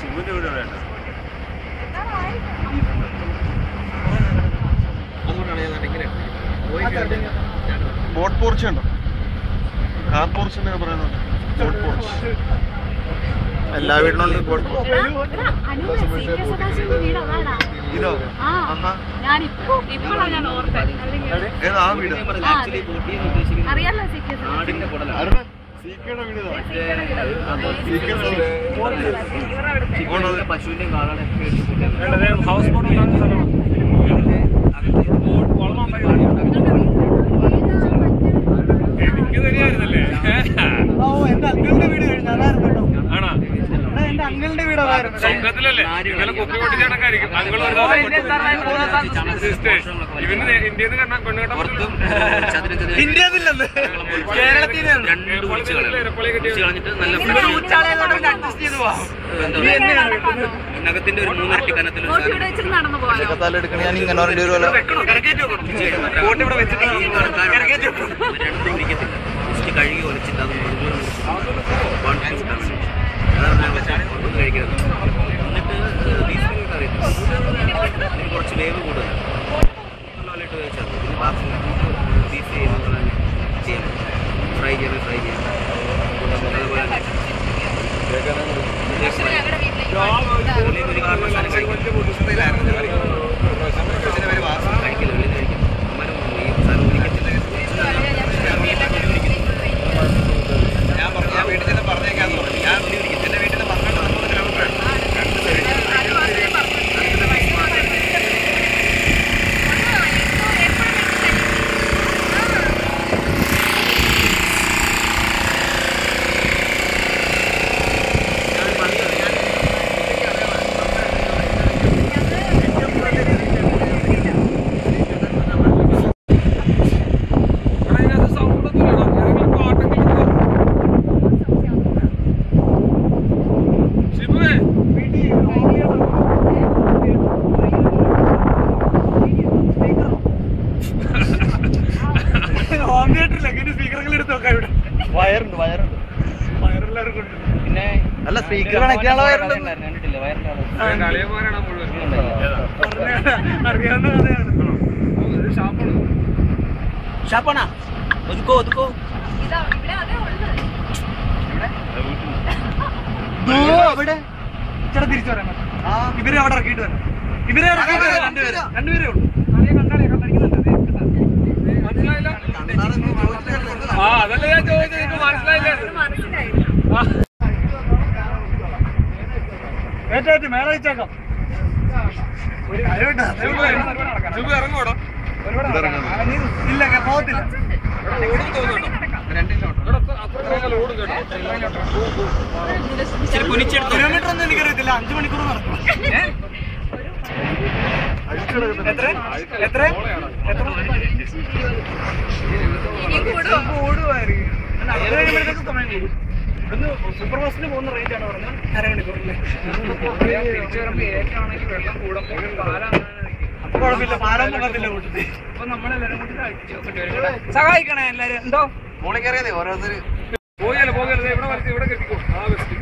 ശിവന്റെ വീട് എവിടെയാണ്? ബോട്ട് പോർച്ച് ഉണ്ടോ? കാർ പോർച്ച് എന്നൊക്കെ പറയുന്നുണ്ട് ബോട്ട് പോർച്ച്. എല്ലാ വീടിനുള്ള ബോട്ട് ഇതോ ഏതാ ആ വീട്. അറിയാലോ വീട് വീട്. പശുവിന്റെയും കാളകളൊക്കെ ഹൗസ് ബോട്ട് ഉണ്ടാകുന്ന സ്ഥലമാണ്. എനിക്ക് തന്നെയായിരുന്നല്ലേ ആണോ? സ്വപ്നത്തിലല്ലേ ഇന്നലെ കുപ്പി പൊട്ടിച്ച കണക്കായിരിക്കും അങ്ങൾ കളഞ്ഞിട്ട് നല്ല നഗത്തിന്റെ ഒരു മൂന്നരട്ടി കനത്തിൽ നടന്നു പോകാനോ ഞാൻ ഇങ്ങനെ വയറുണ്ട് വയറുണ്ട്. പിന്നെ അല്ല സ്പീക്കർ കണക്റ്റാനുള്ള വയറുണ്ട് കണ്ടിട്ടില്ല? അളിയന്മാരാണ് മുഴുവൻ. ഇത് ഷാപ്പാണ്. ഷാപ്പാണാ? ഒതുക്കോ ഒതുക്കോ. ഇതാ ഇവിടെ അതേ ഉള്ളത് അവിടെ. ചേട്ടാ തിരിച്ചു വരാൻ ഇവരെ അവിടെ ഇറക്കിയിട്ട് വരാം. ഇവരെ രണ്ടുപേരെ. രണ്ടുപേരെ ഉള്ളൂ. അതേ കണ്ടാളെ കണ്ടടിക്കുന്നുണ്ട്. അതേ കിട്ടുന്നുണ്ട്. മനസ്സിലായില്ല? ആ അതല്ലേ ഞാൻ ചോദിച്ചത്. എനിക്ക് മനസ്സിലായില്ല ഏറ്റവും മേള വെച്ചേക്കാം. ഇറങ്ങോടാ ഇല്ല പോകത്തില്ല. കിലോമീറ്റർ ഒന്നും എനിക്കറിയത്തില്ല അഞ്ചു മണിക്കൂർ നടക്കും. എത്ര എത്ര എത്ര ഇനി കൂടുവോ ഓടുമായിരിക്കും അല്ല, അത് കഴിയുമ്പോഴത്തേക്ക് സമയം കൂടും ഇവിടുന്ന് സൂപ്പർ ഫാസ്റ്റിന് പോകുന്ന റേറ്റ് ആണ് പറഞ്ഞത് ഏറ്റാണെങ്കിൽ വെള്ളം കൂടുമ്പോൾ പാലാണ് അപ്പൊ കുഴപ്പമില്ല പാലം പോകത്തില്ല കൂട്ടത്തിൽ അപ്പൊ നമ്മളെല്ലാരും കൂടി സഹായിക്കണേ എല്ലാരും. എന്തോ? മോളിൽ കയറിയതേ ഓരോരുത്തർ പോയാലോ പോകരുത് ഇവിടെ വരച്ച് ഇവിടെ കെട്ടിക്കോ. ആ ബെസ്റ്റ്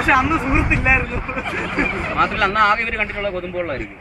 പക്ഷെ അന്ന് സുഹൃത്തില്ലായിരുന്നു. മാത്രമല്ല അന്ന് ആകെ ഇവർ കണ്ടിട്ടുള്ള കൊതുമ്പോളായിരിക്കും